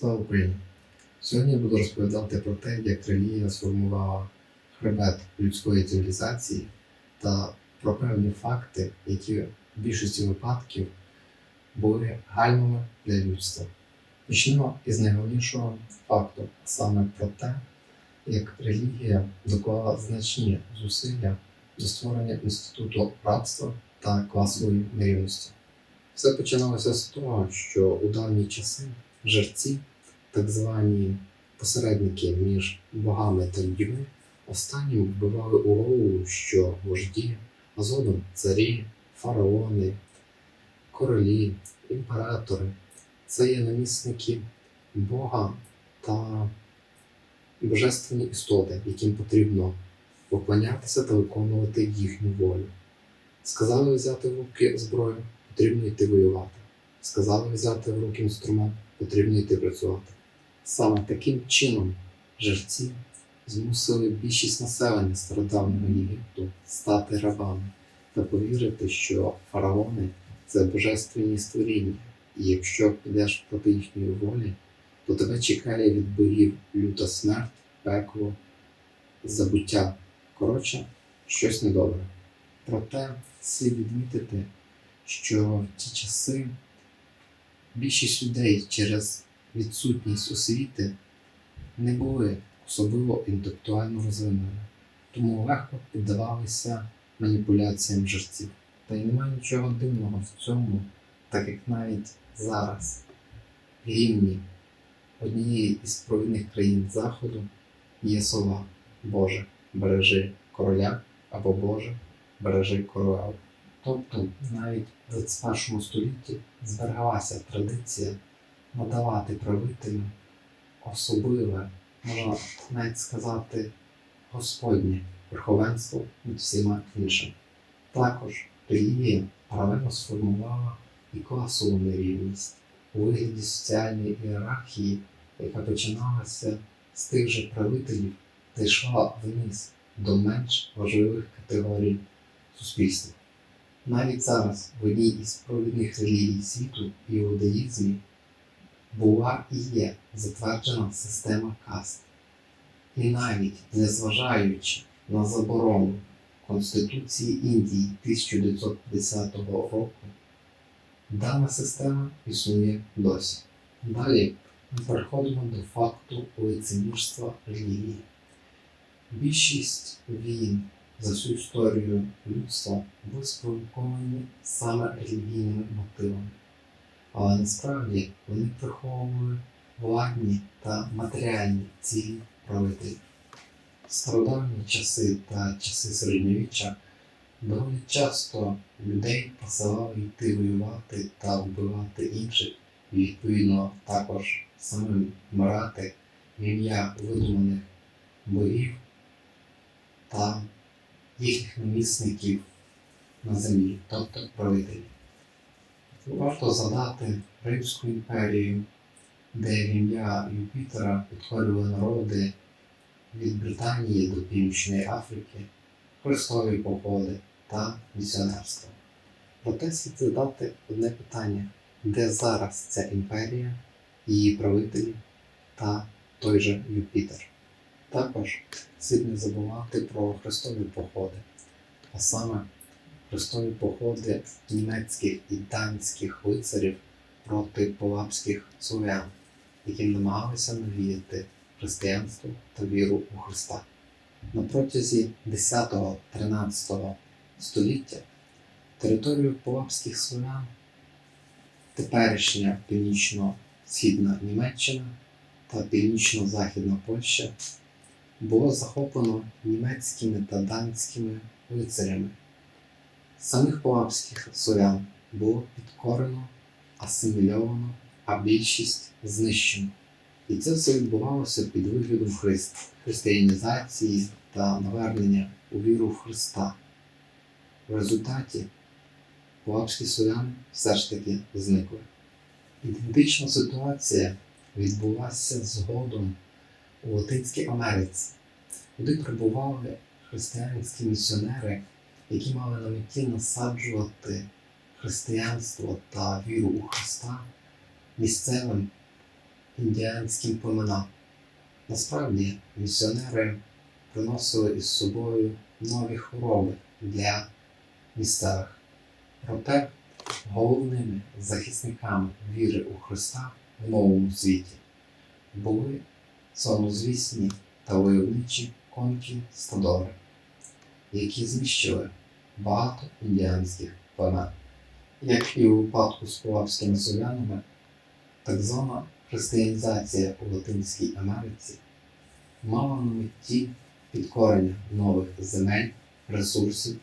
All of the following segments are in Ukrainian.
Слава Україні! Сьогодні я буду розповідати про те, як релігія сформувала хребет людської цивілізації та про певні факти, які в більшості випадків були гальмами для людства. Почнемо із найголовнішого факту, саме про те, як релігія доклала значні зусилля до створення інституту рабства та класової нерівності. Все починалося з того, що у давні часи жерці, так звані посередники між богами та людьми, останнім вбивали у голову, що вожді, а згодом царі, фараони, королі, імператори це є намісники Бога та божественні істоти, яким потрібно поклонятися та виконувати їхню волю. Сказали взяти в руки зброю, потрібно йти воювати. Сказали взяти в руки інструмент, потрібно йти працювати. Саме таким чином жерці змусили більшість населення стародавнього Єгипту стати рабами та повірити, що фараони це божественні створіння, і якщо підеш проти їхньої волі, то тебе чекає від богів люта смерть, пекло, забуття. Коротше, щось недобре. Проте слід відмітити, що в ті часи більшість людей через відсутність освіти не були особливо інтелектуально розвинені, тому легко піддавалися маніпуляціям жерців. Та й немає нічого дивного в цьому, так як навіть зараз в гімні однієї із провідних країн Заходу є слова Боже, бережи короля або Боже, бережи королеву. Тобто навіть в 21 столітті збереглася традиція надавати правителю особливе, можна навіть сказати, Господнє верховенство над всіма іншими. Також релігія паралельно сформувала і класову нерівність у вигляді соціальної ієрархії, яка починалася з тих же правителів та йшла вниз до менш важливих категорій суспільства. Навіть зараз в одній із провідних релігій світу іудаїзмі була і є затверджена система каст. І навіть незважаючи на заборону Конституції Індії 1950 року, дана система існує досі. Далі ми переходимо до факту лицемірства релігії. Більшість війн за всю історію людства були спровоковані саме релігійними мотивами, але насправді вони приховували владні та матеріальні цілі правителів. Стародавні часи та часи середньовіччя доволі часто людей посилали йти воювати та вбивати інших, і відповідно також самим вмирати ім'я видуманих богів та їхніх намісників на землі, тобто правителів. Варто згадати Римську імперію, де ім'я Юпітера підходили народи від Британії до Північної Африки, хрестові походи та місіонерство. Проте слід задати одне питання, де зараз ця імперія, її правителі та той же Юпітер. Також слід не забувати про хрестові походи, а саме хрестові походи німецьких і данських лицарів проти полапських слов'ян, які намагалися навіяти християнство та віру у Христа. На протязі 10-13 століття територію полапських слов'ян, теперішня північно-східна Німеччина та північно-західна Польща було захоплено німецькими та данськими лицарями. Самих полапських слов'ян було підкорено, асимільовано, а більшість знищено. І це все відбувалося під виглядом христ, християнізації та навернення у віру в Христа. В результаті полапські слов'яни все ж таки зникли. Ідентична ситуація відбулася згодом у Латинській Америці, куди прибували християнські місіонери, які мали на меті насаджувати християнство та віру у Христа місцевим індіанським племенам. Насправді, місіонери приносили із собою нові хвороби для місцевих. Проте головними захисниками віри у Христа в новому світі були славнозвісні та войовничі конкістадори, які знищили багато індіанських племен. Як і у випадку з полапськими селянами, так звана християнізація у Латинській Америці мала на меті підкорення нових земель, ресурсів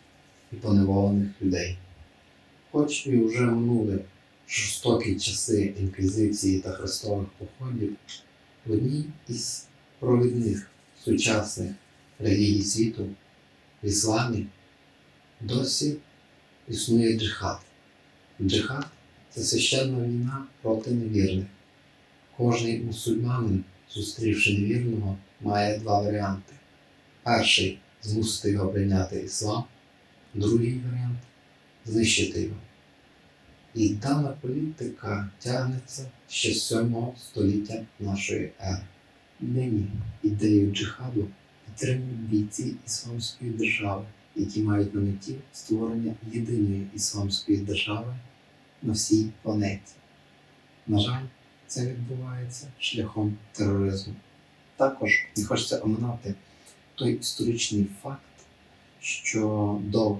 і поневолених людей. Хоч і вже минули жорстокі часи інквізиції та хрестових походів, в одній із провідних сучасних релігій світу в ісламі досі існує джихад. Джихад це священна війна проти невірних. Кожний мусульманин, зустрівши невірного, має два варіанти. Перший змусити його прийняти іслам, другий варіант знищити його. І дана політика тягнеться ще з 7 століття нашої ери. Нині ідею джихаду підтримують бійці Ісламської держави, які мають на меті створення єдиної ісламської держави на всій планеті. На жаль, це відбувається шляхом тероризму. Також не хочеться оминати той історичний факт, що до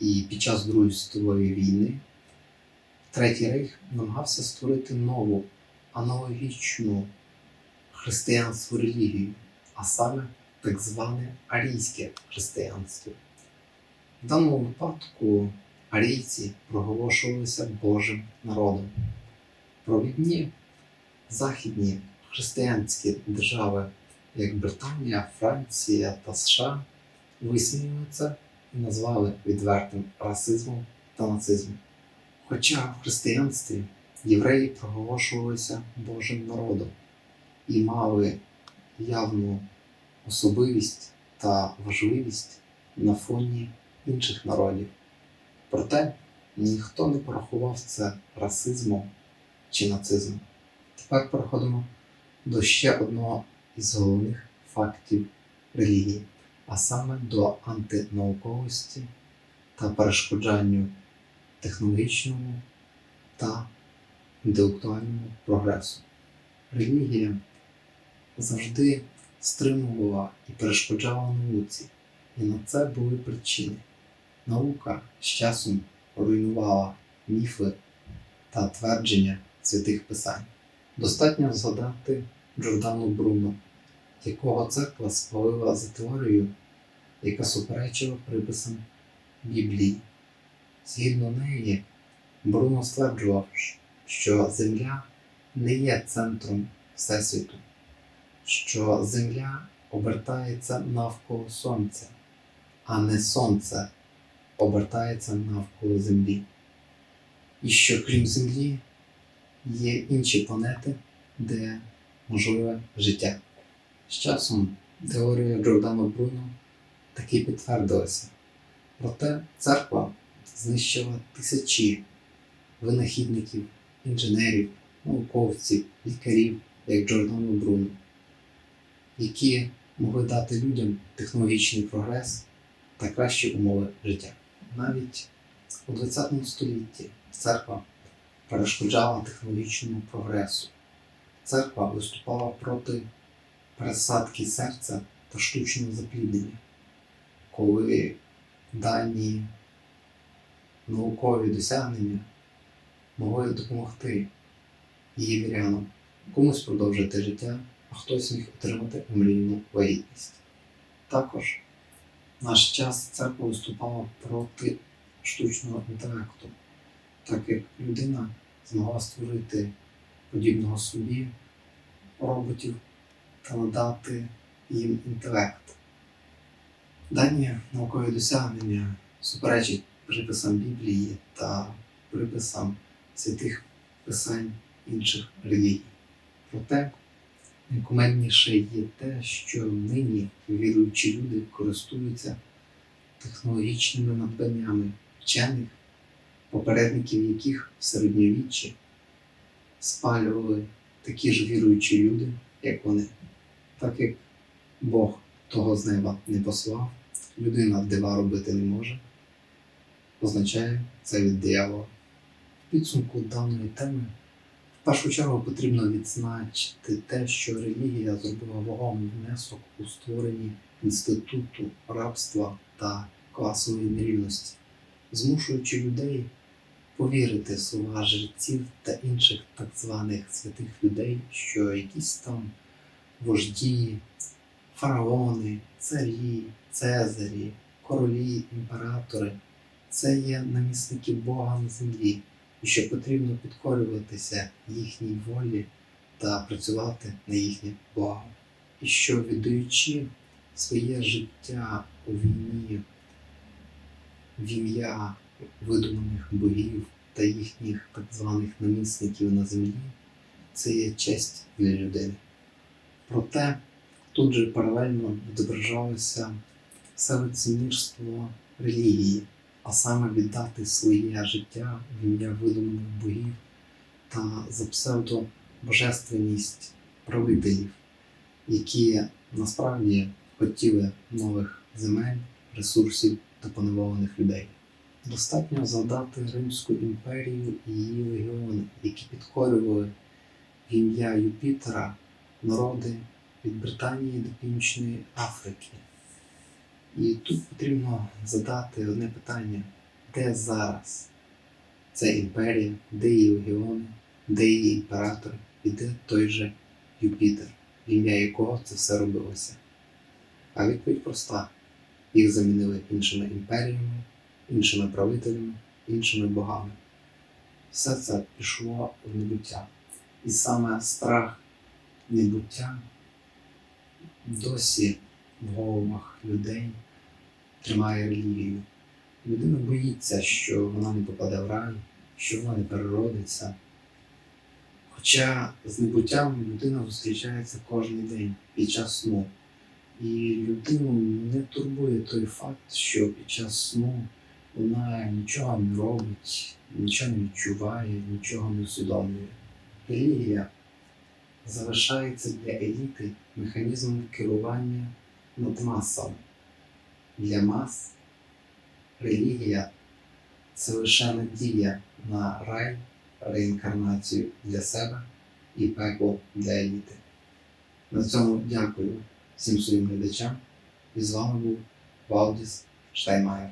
і під час Другої світової війни Третій Рейх намагався створити нову аналогічну християнську релігію, а саме так зване арійське християнство. В даному випадку арійці проголошувалися Божим народом. Провідні західні християнські держави, як Британія, Франція та США, висміювали і назвали відвертим расизмом та нацизмом. Хоча в християнстві євреї проголошувалися Божим народом і мали явну особливість та важливість на фоні інших народів. Проте ніхто не порахував це расизмом чи нацизмом. Тепер переходимо до ще одного із головних фактів релігії, а саме до антинауковості та перешкоджанню технологічному та інтелектуальному прогресу. Релігія завжди стримувала і перешкоджала науці, і на це були причини. Наука з часом руйнувала міфи та твердження святих писань. Достатньо згадати Джордану Бруно, якого церква спалила за теорію, яка суперечила приписам Біблії. Згідно неї, Бруно стверджував, що Земля не є центром Всесвіту, що Земля обертається навколо Сонця, а не Сонце обертається навколо Землі. І що крім Землі є інші планети, де можливе життя. З часом теорія Джордана Бруно таки підтвердилася. Проте церква знищила тисячі винахідників, інженерів, науковців, лікарів, як Джордану Бруно, які могли дати людям технологічний прогрес та кращі умови життя. Навіть у ХХ столітті церква перешкоджала технологічному прогресу. Церква виступала проти пересадки серця та штучного запліднення, коли дані наукові досягнення могли допомогти її вірянам комусь продовжити життя, а хтось міг отримати омрійну вагітність. Також наш час церква виступала проти штучного інтелекту, так як людина змогла створити подібного собі роботів та надати їм інтелект. Дані наукові досягнення суперечать приписам Біблії та приписам святих писань інших релігій. Проте найкумедніше є те, що нині віруючі люди користуються технологічними надбаннями вчених, попередників яких в середньовіччі спалювали такі ж віруючі люди, як вони. Так як Бог того з неба не послав, людина дива робити не може, означає це від диявола. В підсумку даної теми першу чергу потрібно відзначити те, що релігія зробила вагомий внесок у створенні інституту рабства та класової нерівності, змушуючи людей повірити в слова жреців та інших так званих святих людей, що якісь там вожді, фараони, царі, цезарі, королі, імператори це є намісники Бога на землі, і що потрібно підкорюватися їхній волі та працювати на їхнє благо. І що віддаючи своє життя у війні в ім'я видуманих богів та їхніх так званих намісників на землі, це є честь для людини. Проте тут же паралельно відображалося все лицемірство релігії, а саме віддати своє життя в ім'я видуманих богів та за псевдобожественність правителів, які насправді хотіли нових земель, ресурсів та поневолених людей. Достатньо згадати Римську імперію і її легіони, які підкорювали в ім'я Юпітера народи від Британії до Північної Африки. І тут потрібно задати одне питання: де зараз ця імперія, де її легіони, де її імператори і де той же Юпітер, в ім'я якого це все робилося? А відповідь проста: їх замінили іншими імперіями, іншими правителями, іншими богами. Все це пішло в небуття. І саме страх небуття досі в головах людей тримає релігію. Людина боїться, що вона не попаде в рай, що вона не переродиться. Хоча з небуттям людина зустрічається кожен день під час сну. І людину не турбує той факт, що під час сну вона нічого не робить, нічого не відчуває, нічого не усвідомлює. Релігія залишається для еліти механізмом керування над масами. Для мас релігія це лише надія на рай, реінкарнацію для себе і пекло для еліти. На цьому дякую всім своїм глядачам. І з вами був Валдіс Штайнмаєр.